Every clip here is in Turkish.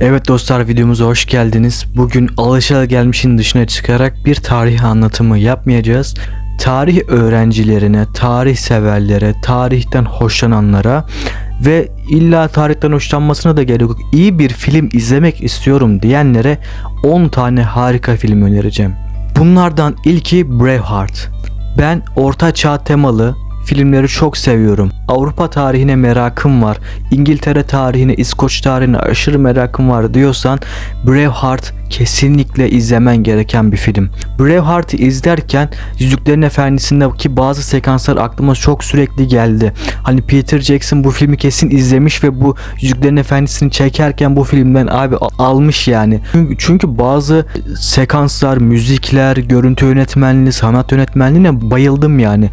Evet dostlar videomuza hoş geldiniz. Bugün alışılagelmişin dışına çıkarak bir tarih anlatımı yapmayacağız. Tarih öğrencilerine, tarih severlere, tarihten hoşlananlara ve illa tarihten hoşlanmasına da gerek yok. İyi bir film izlemek istiyorum diyenlere 10 tane harika film önereceğim. Bunlardan ilki Braveheart. Ben orta çağ temalı filmleri çok seviyorum. Avrupa tarihine merakım var. İngiltere tarihine, İskoç tarihine aşırı merakım var diyorsan Braveheart kesinlikle izlemen gereken bir film. Braveheart'ı izlerken Yüzüklerin Efendisi'ndeki bazı sekanslar aklıma çok sürekli geldi. Hani Peter Jackson bu filmi kesin izlemiş ve bu Yüzüklerin Efendisi'ni çekerken bu filmden abi almış yani. Çünkü, çünkü bazı sekanslar, müzikler, görüntü yönetmenliği, sanat yönetmenliğine bayıldım yani.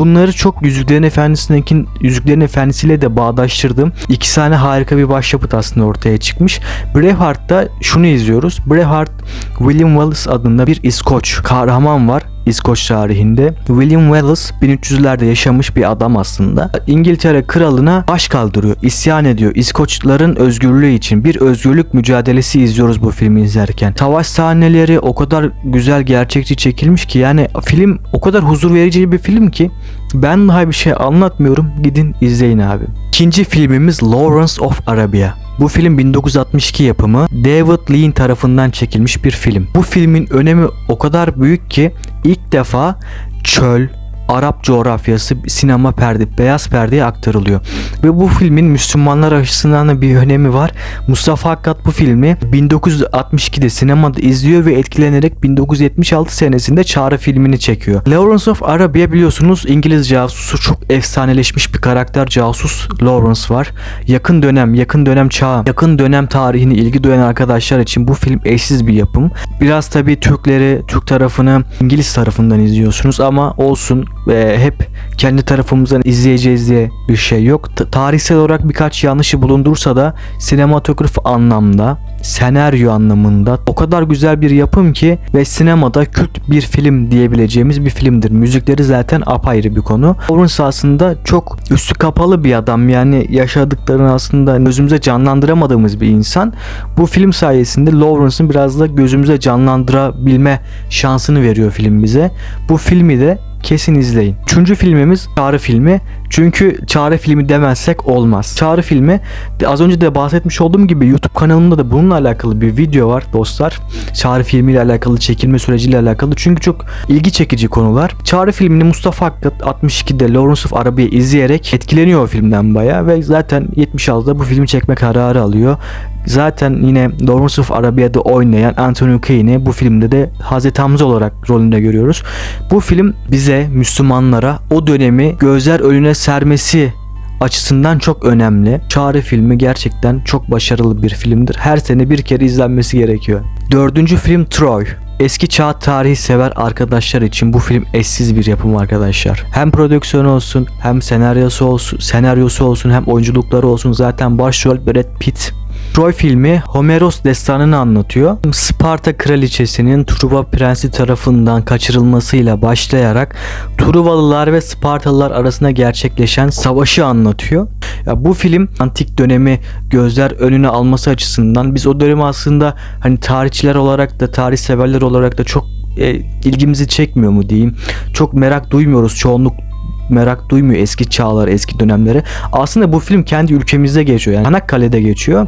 Bunları çok Yüzüklerin Efendisi'ndeki Yüzüklerin Efendisi'yle de bağdaştırdım. İki tane harika bir başyapıt aslında ortaya çıkmış. Braveheart'ta şunu izliyoruz. Braveheart William Wallace adında bir İskoç kahraman var. İskoç tarihinde. William Wallace 1300'lerde yaşamış bir adam aslında. İngiltere kralına baş kaldırıyor, isyan ediyor. İskoçların özgürlüğü için bir özgürlük mücadelesi izliyoruz bu filmi izlerken. Savaş sahneleri o kadar güzel gerçekçi çekilmiş ki yani film o kadar huzur verici bir film ki ben daha bir şey anlatmıyorum. Gidin izleyin abi. İkinci filmimiz Lawrence of Arabia. Bu film 1962 yapımı David Lean tarafından çekilmiş bir film. Bu filmin önemi o kadar büyük ki ilk defa çöl, Arap coğrafyası sinema perde, beyaz perdeye aktarılıyor. Ve bu filmin Müslümanlar açısından da bir önemi var. Mustafa Hakkat bu filmi 1962'de sinemada izliyor ve etkilenerek 1976 senesinde Çağrı filmini çekiyor. Lawrence of Arabia biliyorsunuz İngiliz casusu çok efsaneleşmiş bir karakter casus Lawrence var. Yakın dönem, yakın dönem çağ, yakın dönem tarihini ilgi duyan arkadaşlar için bu film eşsiz bir yapım. Biraz tabii Türkleri, Türk tarafını İngiliz tarafından izliyorsunuz ama olsun ve hep kendi tarafımızdan izleyeceğiz diye bir şey yok. T- tarihsel olarak birkaç yanlışı bulundursa da sinematograf anlamda, senaryo anlamında o kadar güzel bir yapım ki ve sinemada kült bir film diyebileceğimiz bir filmdir. Müzikleri zaten apayrı bir konu. Lawrence aslında çok üstü kapalı bir adam yani yaşadıklarını aslında gözümüze canlandıramadığımız bir insan. Bu film sayesinde Lawrence'ın biraz da gözümüze canlandırabilme şansını veriyor film bize. Bu filmi de kesin izleyin. Üçüncü filmimiz Çağrı filmi. Çünkü Çağrı filmi demezsek olmaz. Çağrı filmi az önce de bahsetmiş olduğum gibi YouTube kanalımda da bununla alakalı bir video var dostlar. Çağrı filmiyle alakalı çekilme süreciyle alakalı. Çünkü çok ilgi çekici konular. Çağrı filmini Mustafa Hakkı 62'de Lawrence of Arabia izleyerek etkileniyor o filmden baya ve zaten 76'da bu filmi çekme kararı alıyor. Zaten yine Lawrence of Arabia'da oynayan Anthony Quayne'i bu filmde de Hazreti Hamza olarak rolünde görüyoruz. Bu film bize Müslümanlara o dönemi gözler önüne sermesi açısından çok önemli. Çağrı filmi gerçekten çok başarılı bir filmdir. Her sene bir kere izlenmesi gerekiyor. Dördüncü film Troy. Eski çağ tarihi sever arkadaşlar için bu film eşsiz bir yapım arkadaşlar. Hem prodüksiyonu olsun, hem senaryosu olsun, senaryosu olsun, hem oyunculukları olsun. Zaten başrol Brad Pitt. Troy filmi Homeros destanını anlatıyor. Sparta kraliçesinin Truva prensi tarafından kaçırılmasıyla başlayarak Truvalılar ve Spartalılar arasında gerçekleşen savaşı anlatıyor. Ya bu film antik dönemi gözler önüne alması açısından biz o dönemi aslında hani tarihçiler olarak da tarih severler olarak da çok e, ilgimizi çekmiyor mu diyeyim. Çok merak duymuyoruz çoğunluk merak duymuyor eski çağlar, eski dönemlere. Aslında bu film kendi ülkemizde geçiyor. Yani Çanakkale'de geçiyor.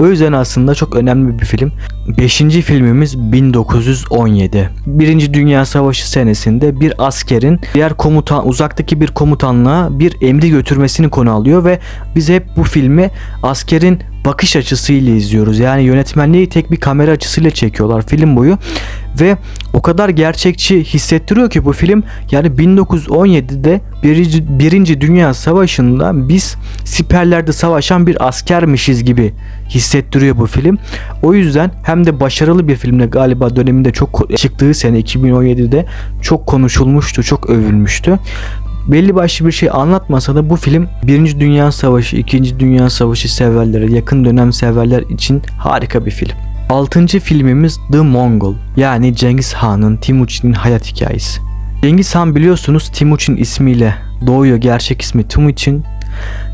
O yüzden aslında çok önemli bir film. Beşinci filmimiz 1917. Birinci Dünya Savaşı senesinde bir askerin diğer komutan uzaktaki bir komutanlığa bir emri götürmesini konu alıyor ve biz hep bu filmi askerin bakış açısıyla izliyoruz. Yani yönetmenliği tek bir kamera açısıyla çekiyorlar film boyu ve o kadar gerçekçi hissettiriyor ki bu film yani 1917'de birinci, birinci Dünya Savaşı'nda biz siperlerde savaşan bir askermişiz gibi hissettiriyor bu film. O yüzden hem de başarılı bir filmle galiba döneminde çok çıktığı sene 2017'de çok konuşulmuştu, çok övülmüştü belli başlı bir şey anlatmasa da bu film 1. Dünya Savaşı, 2. Dünya Savaşı severlere, yakın dönem severler için harika bir film. Altıncı filmimiz The Mongol yani Cengiz Han'ın Timuçin'in hayat hikayesi. Cengiz Han biliyorsunuz Timuçin ismiyle doğuyor gerçek ismi Timuçin.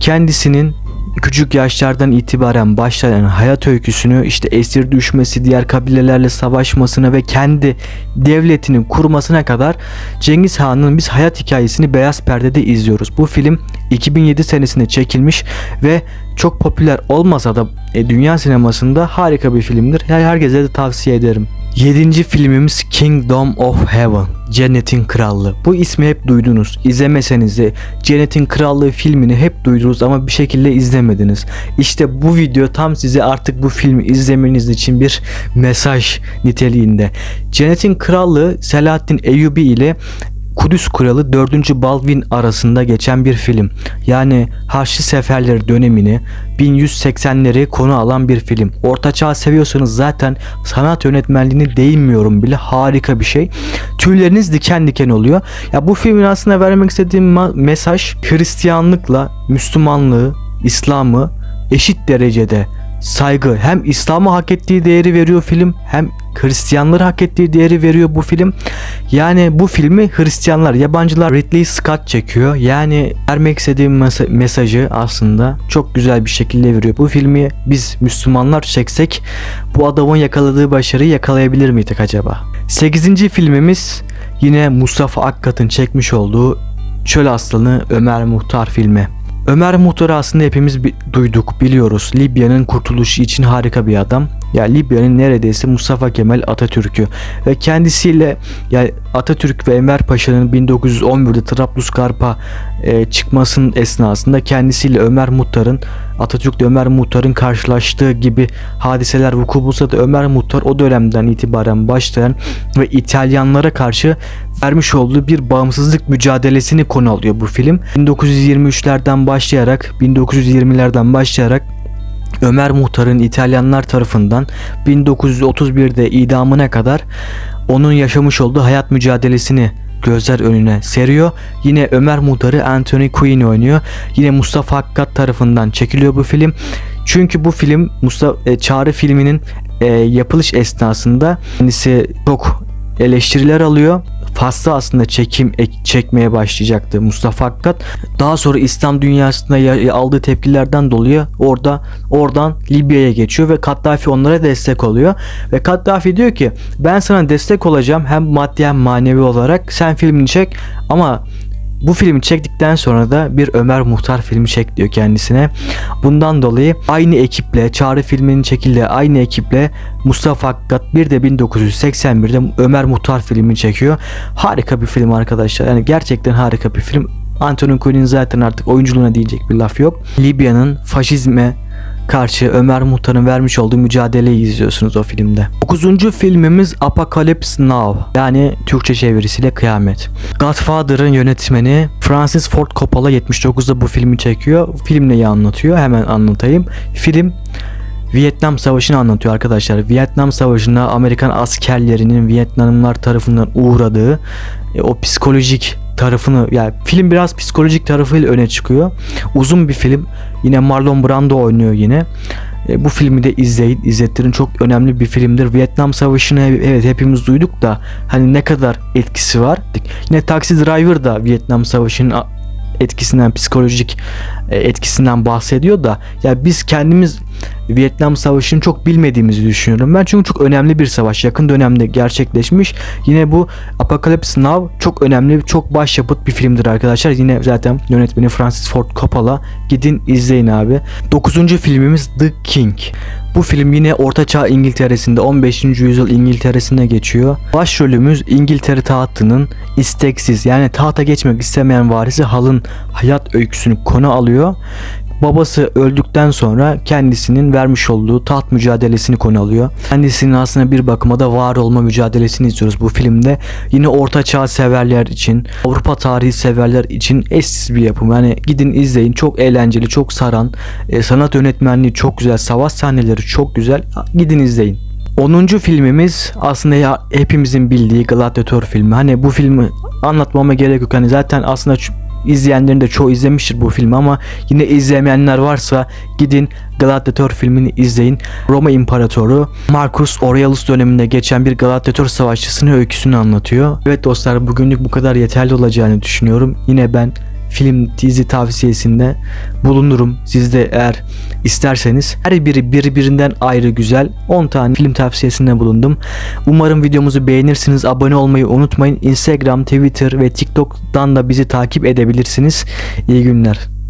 Kendisinin küçük yaşlardan itibaren başlayan hayat öyküsünü işte esir düşmesi, diğer kabilelerle savaşmasına ve kendi devletini kurmasına kadar Cengiz Han'ın biz hayat hikayesini beyaz perdede izliyoruz. Bu film 2007 senesinde çekilmiş ve çok popüler olmasa da e, dünya sinemasında harika bir filmdir. Her herkese de tavsiye ederim. Yedinci filmimiz Kingdom of Heaven. Cennetin Krallığı. Bu ismi hep duydunuz. İzlemeseniz de Cennetin Krallığı filmini hep duydunuz ama bir şekilde izlemediniz. İşte bu video tam size artık bu filmi izlemeniz için bir mesaj niteliğinde. Cennetin Krallığı Selahaddin Eyyubi ile Kudüs Kralı 4. Balvin arasında geçen bir film. Yani Haçlı Seferleri dönemini 1180'leri konu alan bir film. Orta Çağ seviyorsanız zaten sanat yönetmenliğini değinmiyorum bile harika bir şey. Tüyleriniz diken diken oluyor. Ya bu filmin aslında vermek istediğim mesaj Hristiyanlıkla Müslümanlığı, İslam'ı eşit derecede saygı hem İslam'a hak ettiği değeri veriyor film hem Hristiyanlara hak ettiği değeri veriyor bu film. Yani bu filmi Hristiyanlar, yabancılar Ridley Scott çekiyor. Yani vermek istediğim mes- mesajı aslında çok güzel bir şekilde veriyor. Bu filmi biz Müslümanlar çeksek bu adamın yakaladığı başarıyı yakalayabilir miydik acaba? 8. filmimiz yine Mustafa Akkat'ın çekmiş olduğu Çöl Aslanı Ömer Muhtar filmi. Ömer Muhtar'ı aslında hepimiz duyduk, biliyoruz. Libya'nın kurtuluşu için harika bir adam. Ya Libya'nın neredeyse Mustafa Kemal Atatürk'ü ve kendisiyle ya Atatürk ve Enver Paşa'nın 1911'de Trablusgarp'a e, çıkmasının esnasında kendisiyle Ömer Muhtar'ın Atatürk'le Ömer Muhtar'ın karşılaştığı gibi hadiseler vuku bulsa da Ömer Muhtar o dönemden itibaren başlayan ve İtalyanlara karşı vermiş olduğu bir bağımsızlık mücadelesini konu alıyor bu film. 1923'lerden başlayarak 1920'lerden başlayarak Ömer Muhtar'ın İtalyanlar tarafından 1931'de idamına kadar onun yaşamış olduğu hayat mücadelesini gözler önüne seriyor. Yine Ömer Muhtar'ı Anthony Quinn oynuyor. Yine Mustafa Hakkat tarafından çekiliyor bu film. Çünkü bu film Mustafa e, Çağrı filminin e, yapılış esnasında kendisi çok eleştiriler alıyor. Fas'ta aslında çekim ek- çekmeye başlayacaktı Mustafa Hakkat. Daha sonra İslam dünyasında ya- aldığı tepkilerden dolayı orada oradan Libya'ya geçiyor ve Kaddafi onlara destek oluyor. Ve Kaddafi diyor ki ben sana destek olacağım hem maddi hem manevi olarak sen filmini çek ama bu filmi çektikten sonra da bir Ömer Muhtar filmi çek diyor kendisine. Bundan dolayı aynı ekiple Çağrı filminin çekildiği aynı ekiple Mustafa Hakkat bir de 1981'de Ömer Muhtar filmini çekiyor. Harika bir film arkadaşlar. Yani gerçekten harika bir film. Anthony Quinn zaten artık oyunculuğuna diyecek bir laf yok. Libya'nın faşizme karşı Ömer Muhtar'ın vermiş olduğu mücadeleyi izliyorsunuz o filmde. 9. filmimiz Apocalypse Now yani Türkçe çevirisiyle Kıyamet. Godfather'ın yönetmeni Francis Ford Coppola 79'da bu filmi çekiyor. Film neyi anlatıyor? Hemen anlatayım. Film Vietnam Savaşı'nı anlatıyor arkadaşlar. Vietnam Savaşı'nda Amerikan askerlerinin Vietnamlılar tarafından uğradığı e, o psikolojik tarafını yani film biraz psikolojik tarafıyla öne çıkıyor. Uzun bir film. Yine Marlon Brando oynuyor yine. E, bu filmi de izleyin, izlettirin. Çok önemli bir filmdir. Vietnam Savaşı'nı evet hepimiz duyduk da hani ne kadar etkisi var. Yine Taxi Driver da Vietnam Savaşı'nın etkisinden, psikolojik e, etkisinden bahsediyor da ya biz kendimiz Vietnam Savaşı'nı çok bilmediğimizi düşünüyorum ben. Çünkü çok önemli bir savaş. Yakın dönemde gerçekleşmiş. Yine bu Apocalypse Now çok önemli, çok başyapıt bir filmdir arkadaşlar. Yine zaten yönetmeni Francis Ford Coppola. Gidin izleyin abi. Dokuzuncu filmimiz The King. Bu film yine Orta Çağ İngiltere'sinde 15. yüzyıl İngiltere'sinde geçiyor. Başrolümüz İngiltere tahtının isteksiz yani tahta geçmek istemeyen varisi Hal'ın hayat öyküsünü konu alıyor. Babası öldükten sonra kendisinin vermiş olduğu taht mücadelesini konu alıyor. Kendisinin aslında bir bakıma da var olma mücadelesini izliyoruz bu filmde. Yine orta çağ severler için, Avrupa tarihi severler için eşsiz bir yapım. Yani gidin izleyin. Çok eğlenceli, çok saran. e, sanat yönetmenliği çok güzel. Savaş sahneleri çok güzel. Gidin izleyin. 10. filmimiz aslında ya hepimizin bildiği Gladiator filmi. Hani bu filmi anlatmama gerek yok. Hani zaten aslında izleyenlerin de çoğu izlemiştir bu filmi ama yine izlemeyenler varsa gidin Gladiator filmini izleyin. Roma İmparatoru Marcus Aurelius döneminde geçen bir Gladiator savaşçısının öyküsünü anlatıyor. Evet dostlar bugünlük bu kadar yeterli olacağını düşünüyorum. Yine ben film dizi tavsiyesinde bulunurum. Siz de eğer isterseniz her biri birbirinden ayrı güzel 10 tane film tavsiyesinde bulundum. Umarım videomuzu beğenirsiniz. Abone olmayı unutmayın. Instagram, Twitter ve TikTok'tan da bizi takip edebilirsiniz. İyi günler.